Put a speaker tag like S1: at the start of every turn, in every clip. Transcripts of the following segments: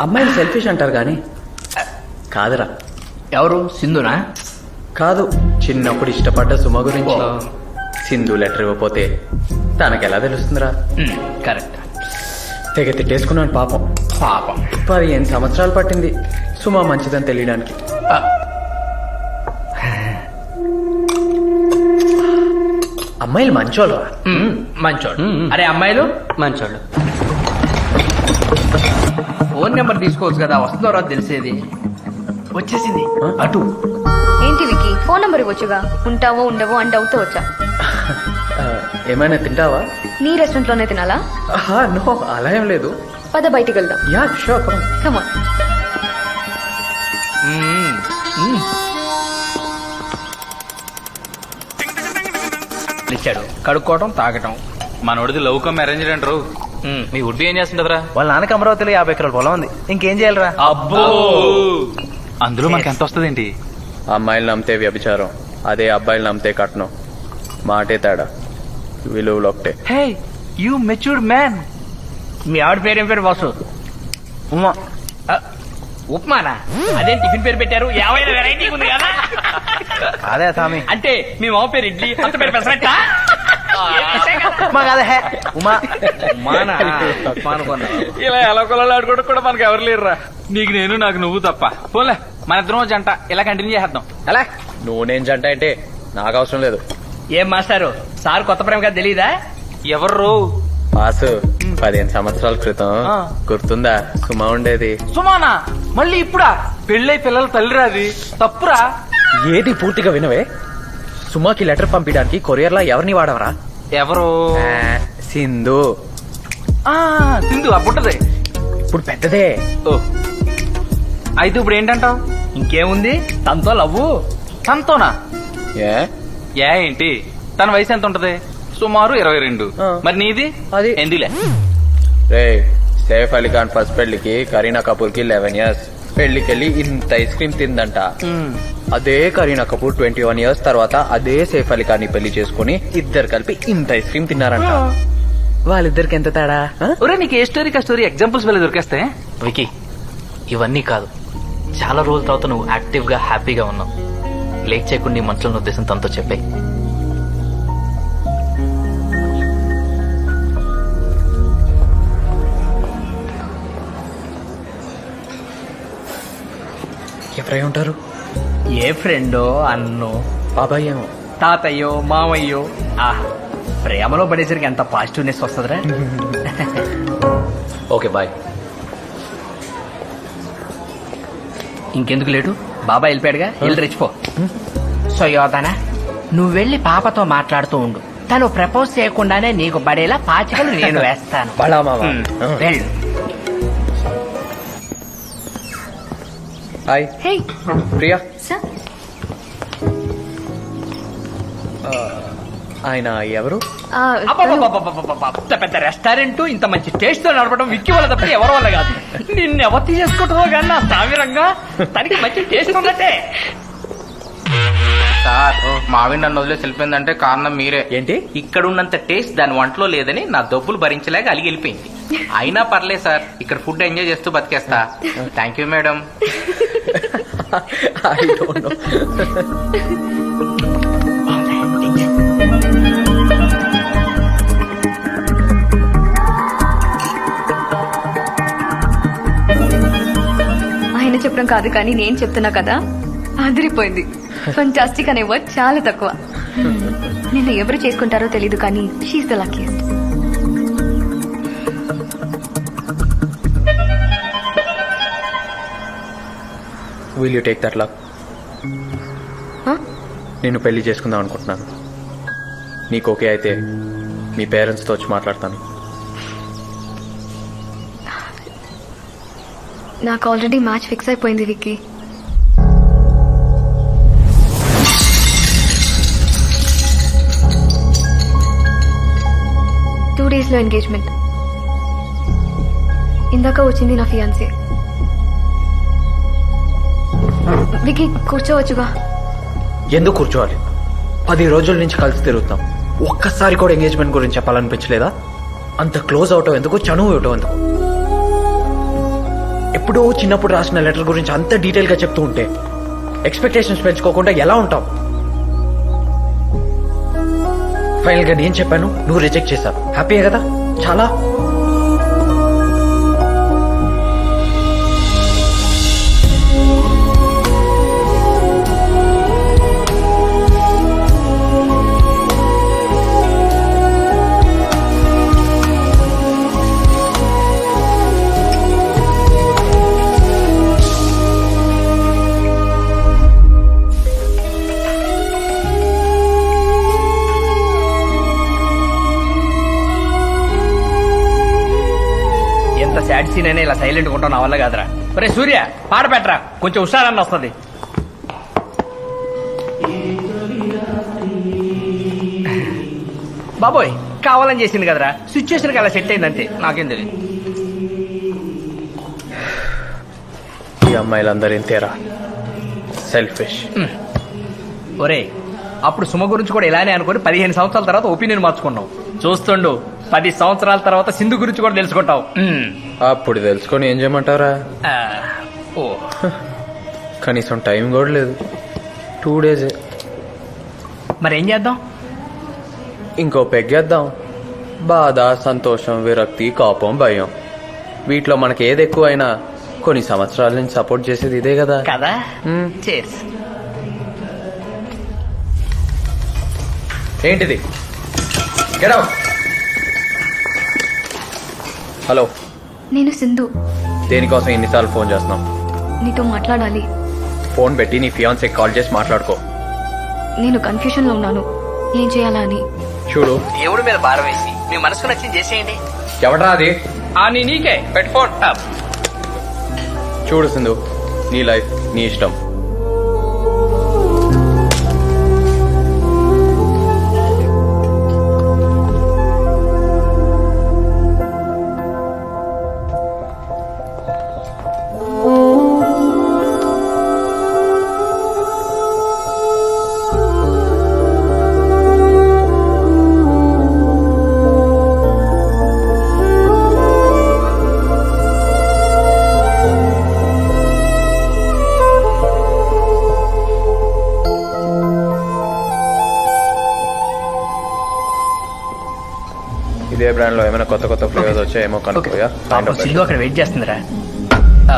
S1: అమ్మాయిలు సెల్ఫిష్ అంటారు కానీ కాదురా.
S2: ఎవరు? సింధునా?
S1: కాదు. చిన్నప్పుడు ఇష్టపడ్డ సుమ గురించి. సింధు లెటర్ ఇవ్వకపోతే తనకెలా తెలుస్తుందిరా?
S2: కరెక్ట్
S1: తెగ తిట్టేసుకున్నాను పాపం.
S2: పాపం.
S1: పదిహేను సంవత్సరాలు పట్టింది సుమ మంచిదని తెలియడానికి. అమ్మాయిలు
S2: ఉమ్,
S3: ఉమ్.
S2: అరే అమ్మాయిలు?
S3: మంచోళ్ళు.
S2: ఫోన్ నెంబర్ తీసుకోవచ్చు కదా వస్తుందో రాదో తెలిసేది. వచ్చేసింది? అటు.
S4: ఏంటి వికి ఫోన్ నంబర్ ఇవ్వచ్చుగా? ఉంటావో ఉండవో అని డౌట్ వచ్చా.
S1: ఏమైనా తింటావా?
S4: నీ రెస్టారెంట్లోనే తినాలా
S1: నో అలా ఏం లేదు.
S4: పద బయటికి వెళ్దాం.
S1: Yeah sure come.
S2: ఇచ్చాడు. కడుక్కోవటం తాగటం.
S5: మనోడిది లవ్ కమ్ అరేంజ్ అంటారు. మీ వుడ్ ఏం చేస్తుంటదిరా
S3: వాళ్ళ నాన్నకి అమరావతిలో యాభై ఎకరాల పొలం ఉంది. ఇంకేం చేయాలరా?
S2: అబ్బో!
S5: అందులో మనకి ఎంత వస్తుంది ఏంటి
S1: అమ్మాయిలు నమ్మితే వ్యభిచారం అదే అబ్బాయిలు నమ్మితే కట్నం. మాటే తేడా. విలువలు ఒకటే.
S5: హే యూ మెచ్యూర్డ్ మ్యాన్
S2: మీ ఆవిడ పేరేం పేరు బాసు?
S3: ఉమా.
S2: ఆ, ఉప్మానా? అదే టిఫిన్ పేరు పెట్టారు? ఏమైనా వెరైటీ ఉంది కదా.
S3: అదే స్వామి
S2: అంటే మీ మామ పేరు ఇడ్లీ అంత పేరు పెసరట్టా?
S3: ఉమా కాదే హే. ఉమా.
S2: ఉప్మానా? ఉప్మా అనుకున్నా.
S5: ఇలా ఎలా కొలాలు ఆడుకోవడం కూడా మనకి ఎవరు లేరురా. నీకు నేను నాకు నువ్వు తప్ప. పోలే మన ఇద్దరం జంట. ఇలా కంటిన్యూ చేద్దాం ఎలా?
S1: నువ్వు నేను జంట అంటే నాకు అవసరం లేదు.
S2: ఏం మాస్టారు? సార్ కొత్త ప్రేమ కదా తెలీదా?
S5: ఎవరు
S1: పాసు పదిహేను సంవత్సరాల క్రితం. గుర్తుందా? సుమ ఉండేది.
S5: సుమానా? మళ్ళీ ఇప్పుడా? పెళ్ళై పిల్లల తల్లిరా అది. తప్పురా?
S1: ఏది పూర్తిగా వినవే? సుమాకి లెటర్ పంపించడానికి కొరియర్ లా ఎవరిని వాడవరా?
S5: ఎవరు?
S1: సింధు.
S5: ఆ, సింధు ఆ పుట్టదే.
S1: ఇప్పుడు పెద్దదే.
S5: ఓ. అయితే ఇప్పుడు ఏంటంటావు?
S2: ఇంకేముంది? తనతో లవ్వు?
S5: తనతోనా?
S1: ఏ?
S5: ఏ ఏంటి? తన వయసు ఎంత ఉంటది? సుమారు ఇరవై రెండు.
S1: ఆ.
S5: మరి నీది?
S1: అది.
S5: ఎందులే?
S1: రే సేఫ్ అలీ ఖాన్ ఫస్ట్ పెళ్ళికి కరీనా కపూర్కి లెవెన్ ఇయర్స్ పెళ్ళికెళ్ళి ఇంత ఐస్ క్రీమ్ తిందంట. అదే Kareena Kapoor twenty one years తర్వాత అదే సేఫ్ అలీ ఖాన్ పెళ్ళి చేసుకుని ఇద్దరు కలిపి ఇంత ఐస్ క్రీమ్ తిన్నారంట. వాళ్ళిద్దరికి ఎంత తేడా?
S5: ఒరే నీకు ఏ స్టోరీకి ఆ స్టోరీ ఎగ్జాంపుల్స్ వెళ్ళి దొరికేస్తే
S6: వికీ ఇవన్నీ కాదు. చాలా రోజుల తర్వాత నువ్వు యాక్టివ్గా హ్యాపీగా ఉన్నావు. లేట్ చేయకుండా నీ మనసులో ఉన్న ఉద్దేశం తనతో చెప్పాయి.
S1: ఎవరై ఉంటారు?
S2: ఏ ఫ్రెండో అన్నో
S1: బాబాయ్
S2: తాతయ్యో మామయ్యో ఆహా ప్రేమలో పడేసరికి ఎంత పాజిటివ్నెస్ వస్తుందిరా?
S6: Okay bye.
S2: ఇంకెందుకు లేటు? బాబా వెళ్ళిపోయాడుగా? వెళ్ళి రెచ్చిపో. సోయోదన నువ్వు వెళ్ళి పాపతో మాట్లాడుతూ ఉండు. తను ప్రపోజ్ చేయకుండానే నీకు పడేలా పాచికలు నేను వేస్తాను.
S1: ఆ.
S2: వెళ్ళు.
S1: Hi
S4: hey
S1: Priya?
S4: సార్
S1: ఆయన ఎవరు?
S2: అబ్బబ్బబ్బబ్బబ్బబ్బ, ఇంత పెద్ద రెస్టారెంట్ ఇంత మంచి టేస్ట్తో నడపడం విక్కి వల్ల తప్ప ఎవరి వల్ల కాదు. నిన్ను ఎవరు తీసేసుకుంటారో కానీ నా సామిరంగా తనకి మంచి టేస్ట్ ఉన్నట్టే.
S7: సార్ మావిన్ నన్ను వదిలేసి వెళ్ళిపోయిందంటే కారణం మీరే.
S1: ఏంటి?
S7: ఇక్కడ ఉన్నంత టేస్ట్ దాని వంటలో లేదని నా డబ్బులు భరించలేక అలిగి వెళ్ళిపోయింది. అయినా పర్లేదు సార్ ఇక్కడ ఫుడ్ ఎంజాయ్ చేస్తూ బతికేస్తా. Thank you madam.
S1: I don't know.
S4: ఆయన చెప్పడం కాదు కానీ నేను చెప్తున్నా కదా? అదిరిపోయింది. ఫంటాస్టిక్ అనే వర్డ్ చాలా తక్కువ. నిన్న ఎవరు చేసుకుంటారో తెలీదు కానీ she's the luckiest
S1: will you take that luck నేను పెళ్ళి చేసుకుందాం అనుకుంటున్నాను. నీకు ఓకే అయితే మీ పేరెంట్స్తో వచ్చి మాట్లాడతాను.
S4: నాకు ఆల్రెడీ మ్యాచ్ ఫిక్స్ అయిపోయింది విక్కీ. టూ డేస్లో ఎంగేజ్మెంట్ ఇందాక వచ్చింది నా ఫియాన్సీ విక్కీ కూర్చోవచ్చుగా.
S1: ఎందుకు కూర్చోవాలి? పది రోజుల నుంచి కలిసి తిరుగుతాం. ఒక్కసారి కూడా ఎంగేజ్మెంట్ గురించి చెప్పాలనిపించలేదా? అంత క్లోజ్ అవటం ఎందుకు? చనువు ఇవ్వటం ఎందుకు? ఎప్పుడో చిన్నప్పుడు రాసిన లెటర్ గురించి అంత డీటెయిల్గా చెప్తూ ఉంటే ఎక్స్పెక్టేషన్స్ పెంచుకోకుండా ఎలా ఉంటావు? ఫైనల్గా నేను చెప్పాను నువ్వు రిజెక్ట్ చేశావు. హ్యాపీయే కదా? చాలా.
S2: సాడ్ సీన్ అయినా ఇలా సైలెంట్ ఉంటాం నా వల్ల కాదురా. ఒరే సూర్య పాట పెట్టరా. కొంచెం హుషారన్న వస్తుంది. బాబోయ్ కావాలని చేసింది కదరా. సిచ్యువేషన్ అలా సెట్ అయింది అంతే నాకేం తెలియదు
S1: ఈ అమ్మాయిలందరూ ఇంతేరా. సెల్ఫిష్
S2: ఒరే అప్పుడు సుమ గురించి కూడా ఇలానే అనుకుని పదిహేను సంవత్సరాల తర్వాత ఒపీనియన్ మార్చుకున్నావు. చూస్తుండు. పది సంవత్సరాల తర్వాత సింధు గురించి కూడా తెలుసుకుంటావు.
S1: అప్పుడు తెలుసుకొని ఏం చేయమంటారా
S2: ఆ, ఓ.
S1: కనీసం టైం కూడా లేదు. టూ డేస్
S2: మరి ఏం చేద్దాం?
S1: ఇంకో పెగ్గేద్దాం బాధ సంతోషం విరక్తి కోపం భయం. వీటిలో మనకి ఏది ఎక్కువైనా కొన్ని సంవత్సరాల నుంచి సపోర్ట్ చేసేది ఇదే కదా.
S2: కదా. చేర్స్
S1: ఏంటిది? Get out. హలో.
S4: నేను సింధు.
S1: దేనికోసం ఎన్నిసార్లు ఫోన్ చేస్తున్నావు?
S4: నీతో మాట్లాడాలి.
S1: ఫోన్ పెట్టి నీ ఫియాన్సే కాల్ చేసి మాట్లాడుకో.
S4: నేను కన్ఫ్యూషన్లో ఉన్నాను. ఏం చేయాలా అని.
S1: చూడు.
S2: దేవుడి మీద భారం వేసి మీ మనసుకు నచ్చింది చేసేయండి.
S1: ఎవడరా అది?
S2: ఆ నీ నీకే. పెట్టుకోండి
S1: చూడు సింధు నీ లైఫ్ నీ ఇష్టం. ఇదే బ్రాండ్లో ఏమైనా కొత్త కొత్త ఫ్లేవర్స్ వచ్చాయేమో కనుక్కోయా?
S2: సింధు అక్కడ వెయిట్ చేస్తుందిరా. ఆ,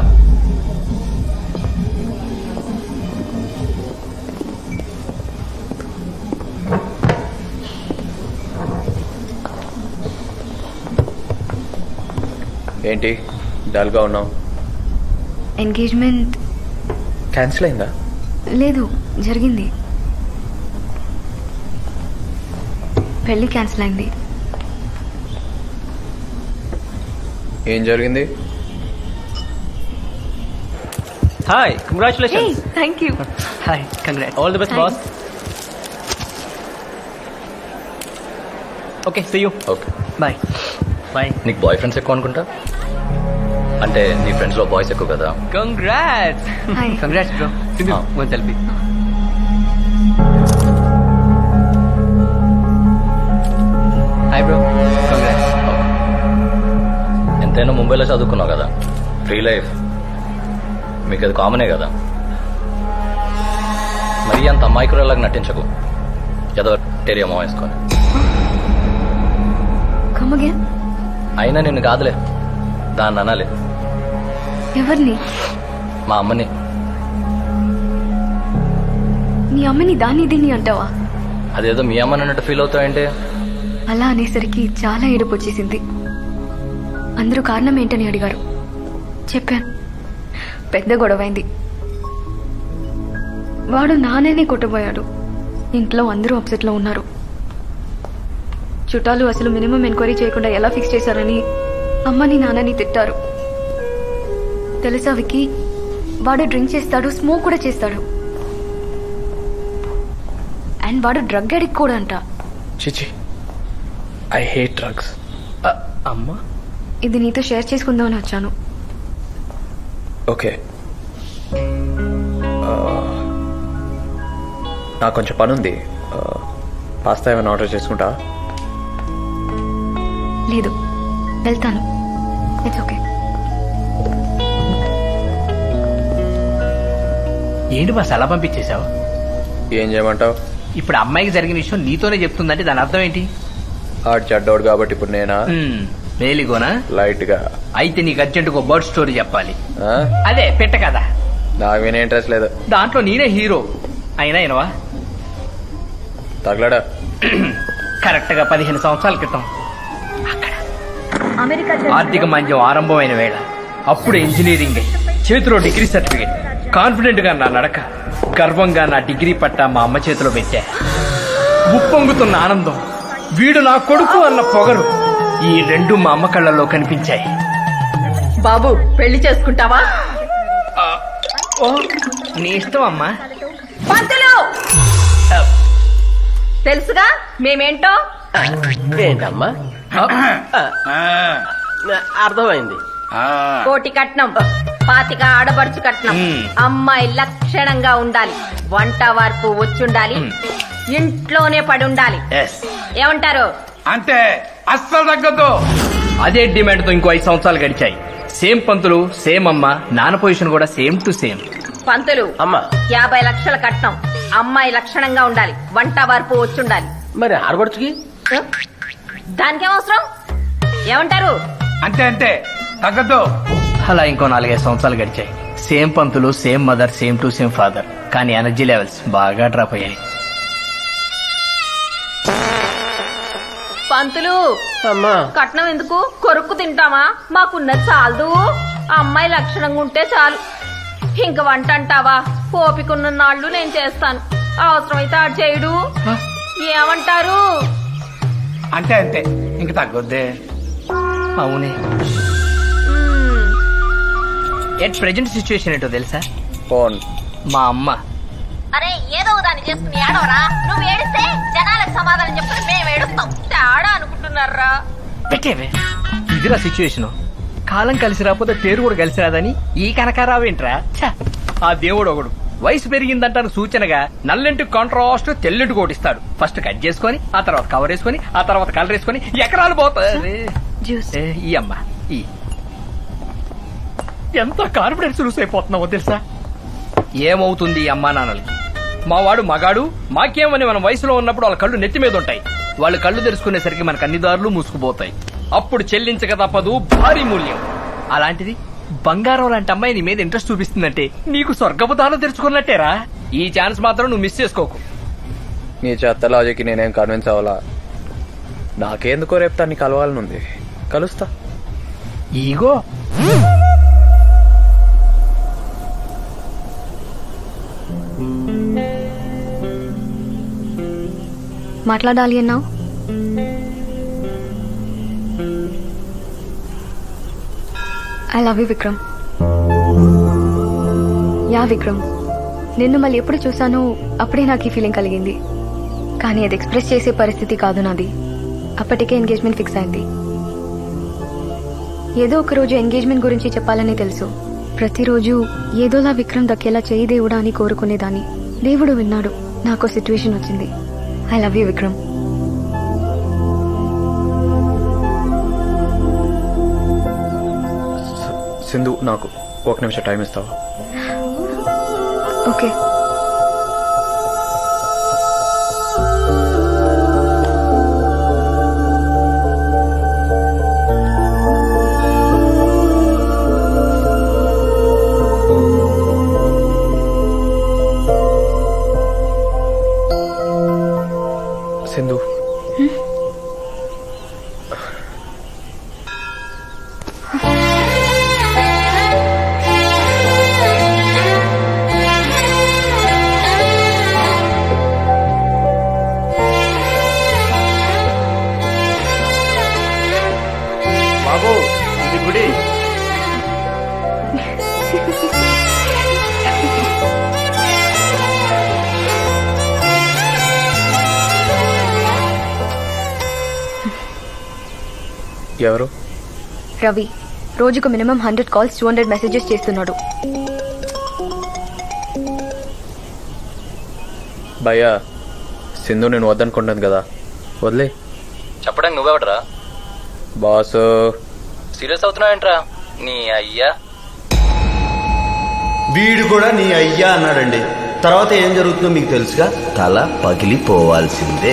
S1: ఏంటి? డల్గా ఉన్నావు.
S4: ఎంగేజ్మెంట్
S1: క్యాన్సిల్ అయిందా?
S4: లేదు జరిగింది. పెళ్ళి క్యాన్సిల్ అయింది.
S1: ఏం జరిగింది?
S3: Hi congratulation
S4: thank you
S2: hi congrat
S3: all the best boss okay see you
S6: okay
S2: bye bye
S6: నీకు బాయ్ ఫ్రెండ్స్ ఎక్కువ అనుకుంటా? అంటే నీ ఫ్రెండ్స్లో బాయ్స్ ఎక్కువ కదా?
S2: Congrats
S4: hi
S2: congrats bro Sindhu. One selfie
S6: ఎంతైనా ముంబైలో చదువుకున్నావు కదా. ఫ్రీ లైఫ్ మీకు అది కామనే కదా. మరీ అంత అమాయకురాలాగా నటించకు. ఏదో టేరియా మొహం వేసుకొని అయినా నిన్ను కాదులే. దాన్ని అనాలి.
S4: ఎవరిని?
S6: మా అమ్మని.
S4: నీ అమ్మని దాన్ని దీన్ని అంటావా?
S6: అదేదో మీ అమ్మని అన్నట్టు ఫీల్ అవుతావంటే?
S4: అలా అనేసరికి చాలా ఏడుపు వచ్చేసింది అందరూ కారణం ఏంటని అడిగారు. చెప్పాను. పెద్ద గొడవైంది. వాడు నానేనే కొట్టబోయాడు. ఇంట్లో అందరూ అప్సెట్లో ఉన్నారు. చుట్టాలు అసలు మినిమం ఎంక్వైరీ చేయకుండా ఎలా ఫిక్స్ చేశారని అమ్మని నాన్నని తిట్టారు. తెలుసా వికి వాడు డ్రింక్ చేస్తాడు స్మోక్ కూడా చేస్తాడు. అండ్ వాడు డ్రగ్ అడిక్ట్ కూడా అంట.
S1: చిచి ఐ హేట్ డ్రగ్స్.
S2: అమ్మా?
S4: ఇది నీతో షేర్ చేసుకుందామని వచ్చాను.
S1: ఓకే. నాకు కొంచెం పని ఉంది పాస్తా ఏమైనా ఆర్డర్ చేసుకుంటా?
S4: లేదు. వెళ్తాను. ఇట్స్ ఓకే
S2: ఏంటి బాస్ అలా పంపించేశావు?
S1: ఏం చేయమంటావు?
S2: ఇప్పుడు అమ్మాయికి జరిగిన విషయం నీతోనే చెప్తుందంటే దాని అర్థం ఏంటి?
S1: ఆడు చెడ్డోడు కాబట్టి ఇప్పుడు నేనా?
S2: హ్మ్, మేలిగోనా?
S1: లైట్గా
S2: అయితే నీకు అర్జెంట్ ఒక బర్డ్ స్టోరీ చెప్పాలి? అదే పెట్ట కదా.
S1: నాకు వినే ఇంట్రెస్ట్ లేదు.
S2: దాంట్లో నేనే హీరో. అయినా ఏనవా
S1: తగలడా?
S2: కరెక్ట్గా పదిహేను సంవత్సరాల క్రితం.
S4: అమెరికా
S2: ఆర్థిక మాంద్యం ఆరంభమైన వేళ. అప్పుడు ఇంజనీరింగ్. చేతిలో డిగ్రీ సర్టిఫికేట్. కాన్ఫిడెంట్గా నా నడక గర్వంగా నా డిగ్రీ పట్టా మా అమ్మ చేతిలో పెట్టా. ఉప్పొంగుతున్న ఆనందం వీడు నా కొడుకు అన్న పొగరు. ఈ రెండు మా అమ్మ కళ్ళల్లో కనిపించాయి.
S8: బాబు పెళ్ళి చేసుకుంటావా?
S2: ఓ నీ ఇష్టం అమ్మా.
S8: పంతులు! తెలుసుగా? మేమేంటో?
S3: ఏంటమ్మా? అర్థమైంది.
S8: కోటి కట్నం పాతిక ఆడబడుచు కట్నం.
S2: మ్మ్.
S8: అమ్మాయి లక్షణంగా ఉండాలి. వంట వార్పు వచ్చుండాలి. ఇంట్లోనే పడి ఉండాలి
S2: ఎస్.
S8: ఏమంటారు?
S5: అంతే. అస్సలు తగ్గదు
S2: అదే డిమాండ్తో ఇంకో ఐదు సంవత్సరాలు గడిచాయి. సేమ్ పంతులు సేమ్ అమ్మ నాన్న పొజిషన్ కూడా సేమ్ టు సేమ్.
S8: పంతులు
S3: అమ్మా.
S8: యాభై లక్షల కట్నం. అమ్మాయి లక్షణంగా ఉండాలి. వంట వార్పు వచ్చుండాలి.
S3: మరి ఆడబడుచుకి
S8: దానికేం అవసరం? ఏమంటారు?
S5: అంతే అంతే. తగ్గదు
S2: అలా ఇంకో నాలుగైదు సంవత్సరాలు గడిచాయి. Same Pantulu same mother same to same father. కానీ ఎనర్జీ లెవెల్స్ బాగా డ్రాప్ అయ్యాయి.
S8: పంతులు
S3: అమ్మా.
S8: కట్నం ఎందుకు? కొరుక్కు తింటామా మాకున్నది చాలదు. అమ్మాయి లక్షణంగా ఉంటే చాలు. ఇంక వంట అంటావా? ఓపికన్న నాళ్ళు నేను చేస్తాను. అవసరమైతే ఆడు చేయడు. ఏమంటారు?
S5: అంతే అంతే. ఇంక తగ్గొద్దే.
S2: అవునే. ఎట్ ప్రెజెంట్ సిచ్యువేషన్ ఏంటో తెలుసా?
S1: ఫోన్.
S2: మా అమ్మ.
S8: అరే ఏదో దాన్ని చేసుకుని ఏడవరా? నువ్వు ఏడిస్తే జనాలకు సమాధానం చెప్పుకుని మేము ఏడుస్తాం. తేడా అనుకుంటున్నారా?
S2: పెట్టేవే. ఇదిరా సిచ్యువేషన్ కాలం కలిసి రాకపోతే పేరు కూడా కలిసి రాదని ఈ కనకారావేంట్రా! ఆ దేవుడు ఒకడు. వయసు పెరిగిందంటాను సూచనగా నల్లెంటి కాంట్రాస్ట్ తెల్లెంటి కోటిస్తాడు. ఫస్ట్ కట్ చేసుకొని ఆ తర్వాత కవర్ వేసుకొని ఆ తర్వాత కలర్ వేసుకొని ఎకరాలు పోతాయి ఈ అమ్మ ఈ. ఎంత కాన్ఫిడెన్స్ లూస్ అయిపోతున్నావో తెలుసా? ఏమవుతుంది ఈ అమ్మా నాన్నలకి? మా వాడు మగాడు మాకేమని మన వయసులో ఉన్నప్పుడు వాళ్ళ కళ్ళు నెత్తి మీద ఉంటాయి. వాళ్ళు కళ్ళు తెరుచుకునేసరికి మనకు అన్ని దారులు మూసుకుపోతాయి. అప్పుడు చెల్లించక తప్పదు భారీ మూల్యం. అలాంటిది బంగారం లాంటి అమ్మాయి నీ మీద ఇంట్రెస్ట్ చూపిస్తుందంటే నీకు స్వర్గపు దారులు తెరుచుకున్నట్టేరా? ఈ ఛాన్స్ మాత్రం నువ్వు మిస్ చేసుకోకు.
S1: నీ చెత్త లాజిక్ నేనేం కన్విన్స్ అవ్వాలా? నాకేందుకో రేపు తన్ని కలవాలనుంది. కలుస్తా.
S2: ఈగో
S4: మాట్లాడాలి అన్నావు I love you Vikram yeah Vikram నిన్ను మళ్ళీ ఎప్పుడు చూసానో అప్పుడే నాకు ఈ ఫీలింగ్ కలిగింది. కానీ అది ఎక్స్ప్రెస్ చేసే పరిస్థితి కాదు నాది. అప్పటికే ఎంగేజ్మెంట్ ఫిక్స్ అయింది. ఏదో ఒక రోజు ఎంగేజ్మెంట్ గురించి చెప్పాలని తెలుసు. ప్రతిరోజు ఏదోలా విక్రమ్ దక్కేలా చేయి దేవుడా అని కోరుకునేదాన్ని. దేవుడు విన్నాడు. నాకు సిచ్యువేషన్ వచ్చింది. I love you Vikram.
S1: Sindhu నాకు ఒక నిమిషం టైం ఇస్తావా?
S4: ఓకే.
S1: ఎవరు?
S4: రవి. రోజుకు minimum hundred calls two hundred messages చేస్తున్నాడు.
S1: భయ్యా సింధు నేను వద్దనుకుంటాను కదా. వదిలే.
S6: చెప్పడానికి నువ్వెవడరా?
S1: బాసు.
S6: సీరియస్ అవుతున్నావేంట్రా? నీ అయ్యా.
S9: వీడు కూడా నీ అయ్యా అన్నాడండి. తర్వాత ఏం జరుగుతుందో మీకు తెలుసుగా తల పగిలిపోవాల్సిందే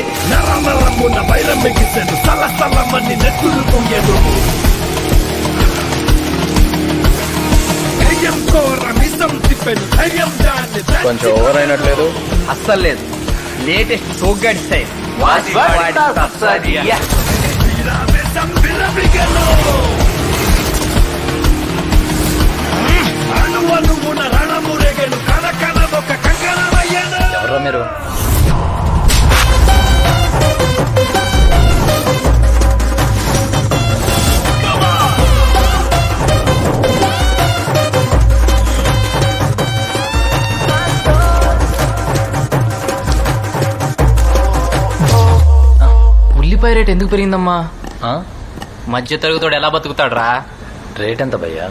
S1: కొంచెం ఓవర్ అయినట్లేదు
S2: అస్సలు లేదు లేటెస్ట్ సోగ్గాడి స్టైల్
S1: ఎవరో మీరు?
S6: ఉల్లిపాయ రేట్ ఎందుకు పెరిగిందమ్మా?
S1: ఆ?
S6: మధ్య తరగతోడు ఎలా బతుకుతాడ్రా?
S1: రేట్ ఎంత భయ్యా?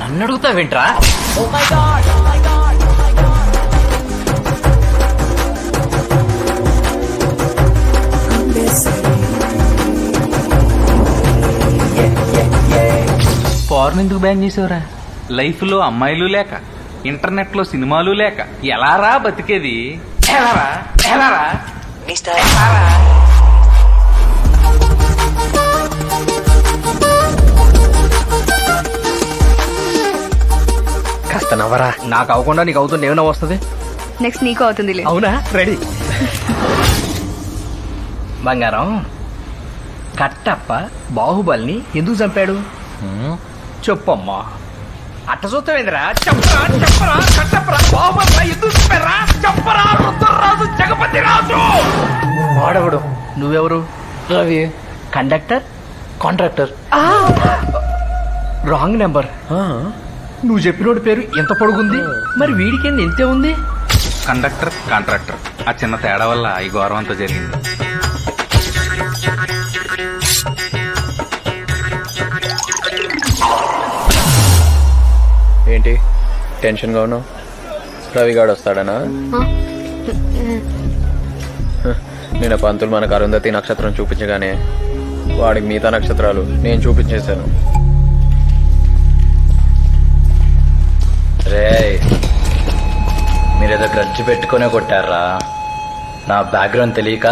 S6: నన్ను అడుగుతావేంట్రా?
S5: ఫారెన్ ఎందుకు బ్యాన్ చేసావురా? లైఫ్లో అమ్మాయిలు లేక ఇంటర్నెట్లో సినిమాలు లేక ఎలారా బతికేది? ఎలారా?
S1: కాస్త నవ్వరా.
S2: నాకు అవ్వకుండా నీకు అవుతుంది ఏమైనా వస్తుంది?
S4: నెక్స్ట్ నీకు అవుతుందిలే.
S2: అవునా? రెడీ బంగారం కట్టప్ప బాహుబలిని ఎందుకు చంపాడు? చెప్పమ్మా. అట్ట చూస్తావేంద్రా చెప్పరా చెప్పరా కట్టప్పరా బాహుబలి ఎందుకు చంపారా చెప్పరా రుద్రరాజు జగపతి రాజు!
S1: వాడవడు?
S2: నువ్వెవరు?
S1: Ravi.
S2: Conductor?
S1: Contractor?
S2: Wrong number. నువ్వు చెప్పినోడి పేరు ఎంత పొడుగుంది? మరి వీడికి ఎంతే ఉంది?
S5: Conductor contractor. ఆ చిన్న తేడా వల్ల ఈ గౌరవం అంతా జరిగింది.
S1: టెన్షన్గా ఉన్నావు రవిగాడు వస్తాడనా? నిన్న పంతులు మనకు అరుంధతి నక్షత్రం చూపించగానే వాడికి మిగతా నక్షత్రాలు నేను చూపించేశాను.
S9: రే మీరేదో గ్రడ్జి పెట్టుకునే కొట్టారా? నా బ్యాక్గ్రౌండ్ తెలియక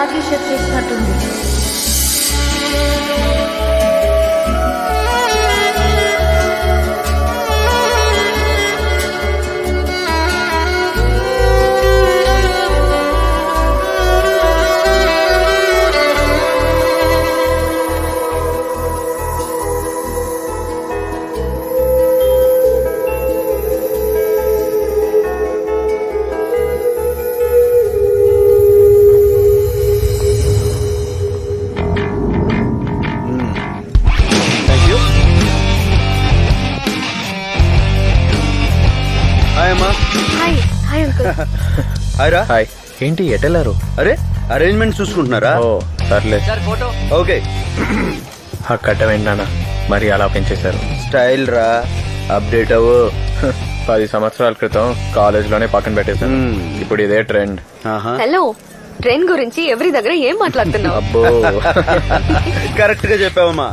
S8: ప్రొఫెషనల్ మరాఠీ చేసినట్టుంది
S9: హాయ్
S4: హాయ్.
S9: రా
S1: హాయ్ ఏంటి ఎటెళ్ళారు?
S9: అరే అరేంజ్మెంట్ చూసుకుంటున్నారా?
S1: ఓ సర్లే.
S9: ఓకే.
S1: ఆ కట్టం ఏంటన్నా మరి అలా పెంచేశారు.
S9: స్టైల్ రా అప్డేట్ అవ్వు.
S1: పది సంవత్సరాల క్రితం కాలేజ్లోనే పక్కన పెట్టేశాను. ఇప్పుడు ఇదే ట్రెండ్.
S4: హలో ట్రైన్ గురించి ఎవరి దగ్గర ఏం మాట్లాడుతున్నావు?
S1: అబ్బో.
S9: కరెక్ట్గా చెప్పావమ్మా.